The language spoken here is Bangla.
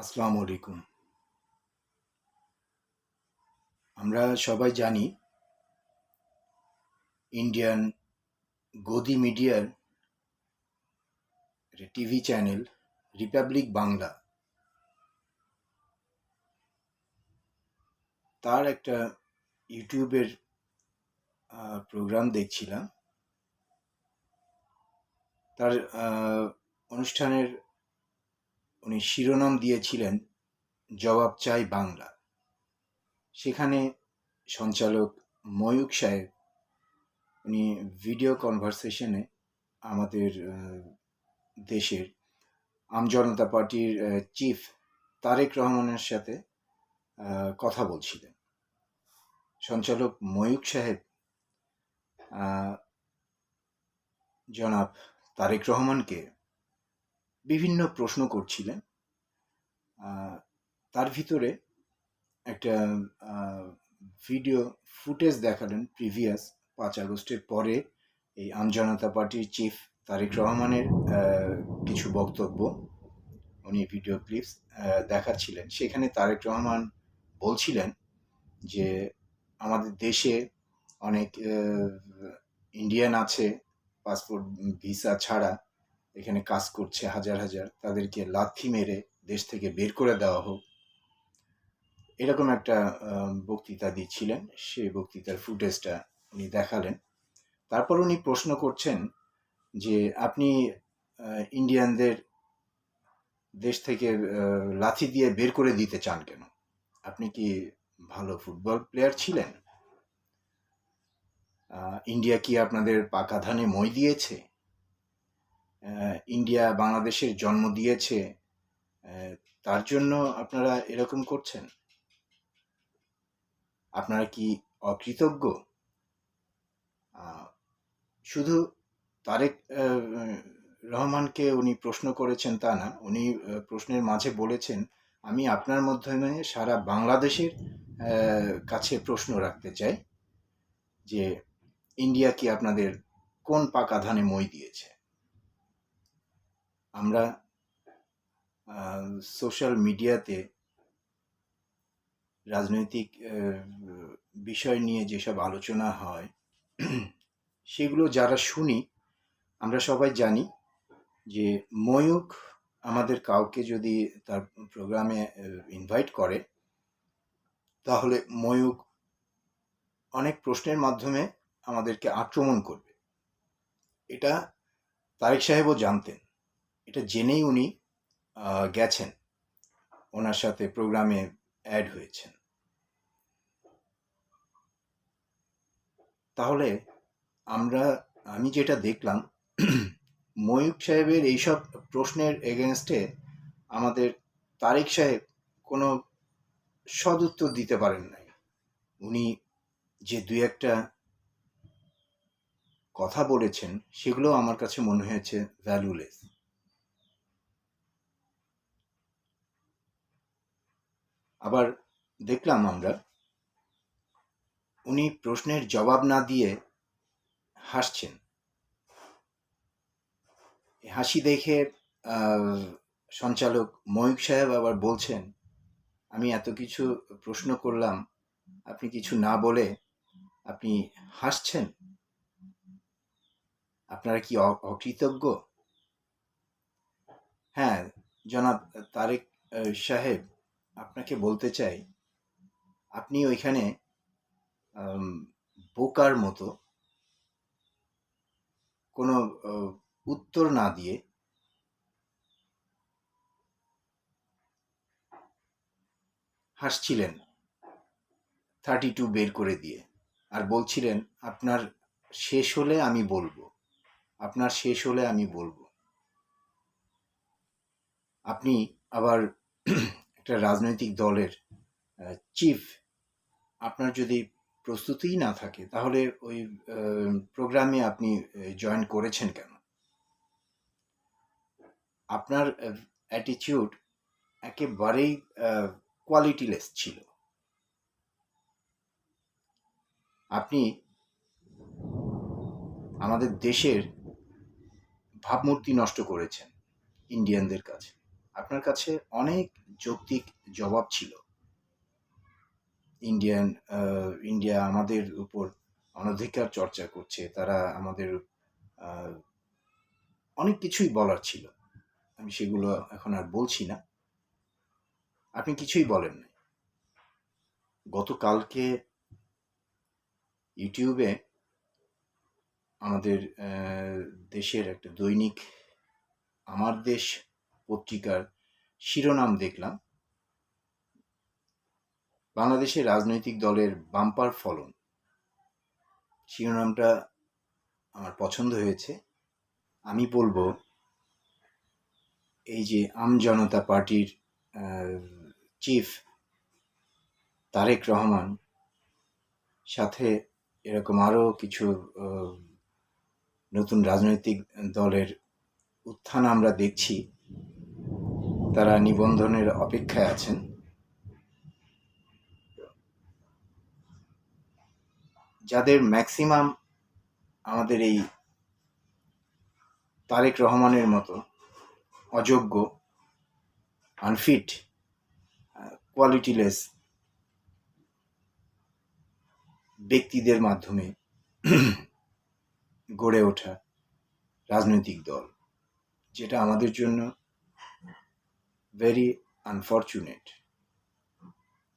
আসসালামু আলাইকুম। আমরা সবাই জানি ইন্ডিয়ান গদি মিডিয়ার টিভি চ্যানেল রিপাবলিক বাংলা তার একটা ইউটিউবের প্রোগ্রাম দেখছিলাম। তার অনুষ্ঠানের উনি শিরোনাম দিয়েছিলেন, জবাব চাই বাংলা। সেখানে সঞ্চালক ময়ূক সাহেব, উনি ভিডিও কনভারসেশনে আমাদের দেশের আমজনতা পার্টির চিফ তারেক রহমানের সাথে কথা বলছিলেন। সঞ্চালক ময়ূক সাহেব জনাব তারেক রহমানকে বিভিন্ন প্রশ্ন করছিলেন। তার ভিতরে একটা ভিডিও ফুটেজ দেখালেন প্রিভিয়াস পাঁচ আগস্টের পরে এই আমজনতা পার্টির চিফ তারেক রহমানের কিছু বক্তব্য। উনি ভিডিও ক্লিপস দেখাচ্ছিলেন। সেখানে তারেক রহমান বলছিলেন যে, আমাদের দেশে অনেক ইন্ডিয়ান আছে পাসপোর্ট ভিসা ছাড়া এখানে কাজ করছে হাজার হাজার। তাদেরকে লাথি মেরে দেশ থেকে বের করে দেওয়া হোক। এরকম একটা বক্তৃতা দিচ্ছিলেন। সেই বক্তৃতার ফুটেজটা উনি দেখালেন। তারপর উনি প্রশ্ন করছেন যে, আপনি ইন্ডিয়ানদের দেশ থেকে লাথি দিয়ে বের করে দিতে চান কেন? আপনি কি ভালো ফুটবল প্লেয়ার ছিলেন? ইন্ডিয়া কি আপনাদের পাকা ধানে মই দিয়েছে? ইন্ডিয়া বাংলাদেশের জন্ম দিয়েছে তার জন্য আপনারা এরকম করছেন? আপনারা কি অকৃতজ্ঞ? শুধু তারেক রহমানকে উনি প্রশ্ন করেছেন তা না, উনি প্রশ্নের মাঝে বলেছেন, আমি আপনার মাধ্যমে সারা বাংলাদেশের কাছে প্রশ্ন রাখতে চাই যে, ইন্ডিয়া কি আপনাদের কোন পাকা ধানে মই দিয়েছে? আমরা সোশ্যাল মিডিয়াতে রাজনৈতিক বিষয় নিয়ে যেসব আলোচনা হয়, সেগুলো যারা শুনি, আমরা সবাই জানি যে ময়ূক আমাদের কাউকে যদি তার প্রোগ্রামে ইনভাইট করে, তাহলে ময়ূক অনেক প্রশ্নের মাধ্যমে আমাদেরকে আক্রমণ করবে। এটা তারেক সাহেবও জানতেন। এটা জেনেই উনি গেছেন। ওনার সাথে প্রোগ্রামে অ্যাড হয়েছেন। তাহলে আমরা, আমি যেটা দেখলাম ময়ূক সাহেবের এইসব প্রশ্নের এগেনস্টে আমাদের তারেক সাহেব কোনো সদুত্তর দিতে পারেন নাই। উনি যে দুই একটা কথা বলেছেন, সেগুলো আমার কাছে মনে হয়েছে ভ্যালুলেস আবার দেখলাম আমরা, উনি প্রশ্নের জবাব না দিয়ে হাসছেন। হাসি দেখে সঞ্চালক ময়ূক সাহেব আবার বলছেন, আমি এত কিছু প্রশ্ন করলাম, আপনি কিছু না বলে আপনি হাসছেন? আপনারা কি অকৃতজ্ঞ? হ্যাঁ জনাব তারেক সাহেব আপনাকে বলতে চাই, আপনি ওইখানে বোকার মতো কোনো উত্তর না দিয়ে হাসছিলেন থার্টি টু বের করে দিয়ে আর বলছিলেন, আপনার শেষ হলে আমি বলব, আপনার শেষ হলে আমি বলব। আপনি আবার একটা রাজনৈতিক দলের চিফ আপনার যদি প্রস্তুতিই না থাকে, তাহলে ওই প্রোগ্রামে আপনি জয়েন করেছেন কেন? আপনার অ্যাটিটিউড একেবারেই কোয়ালিটিলেস ছিল। আপনি আমাদের দেশের ভাবমূর্তি নষ্ট করেছেন ইন্ডিয়ানদের কাছে। আপনার কাছে অনেক যৌক্তিক জবাব ছিল। ইন্ডিয়ান ইন্ডিয়া আমাদের উপর অনধিকার চর্চা করছে, তারা আমাদের অনেক কিছুই বলার ছিল। আমি সেগুলো এখন আর বলছি না। আপনি কিছুই বলেন না গতকালকে ইউটিউবে আমাদের দেশের একটা দৈনিক, আমার দেশ পত্রিকার শিরোনাম দেখলাম। বাংলাদেশের রাজনৈতিক দলের বাম্পার ফলন। শিরোনামটা আমার পছন্দ হয়েছে। আমি বলব, এই যে আম জনতা পার্টির চিফ তারেক রহমান, সাথে এরকম আরও কিছু নতুন রাজনৈতিক দলের উত্থান আমরা দেখছি। তারা নিবন্ধনের অপেক্ষায় আছেন। যাদের ম্যাক্সিমাম আমাদের এই তারেক রহমানের মতো অযোগ্য, আনফিট, কোয়ালিটিলেস ব্যক্তিদের মাধ্যমে গড়ে ওঠা রাজনৈতিক দল, যেটা আমাদের জন্য very unfortunate.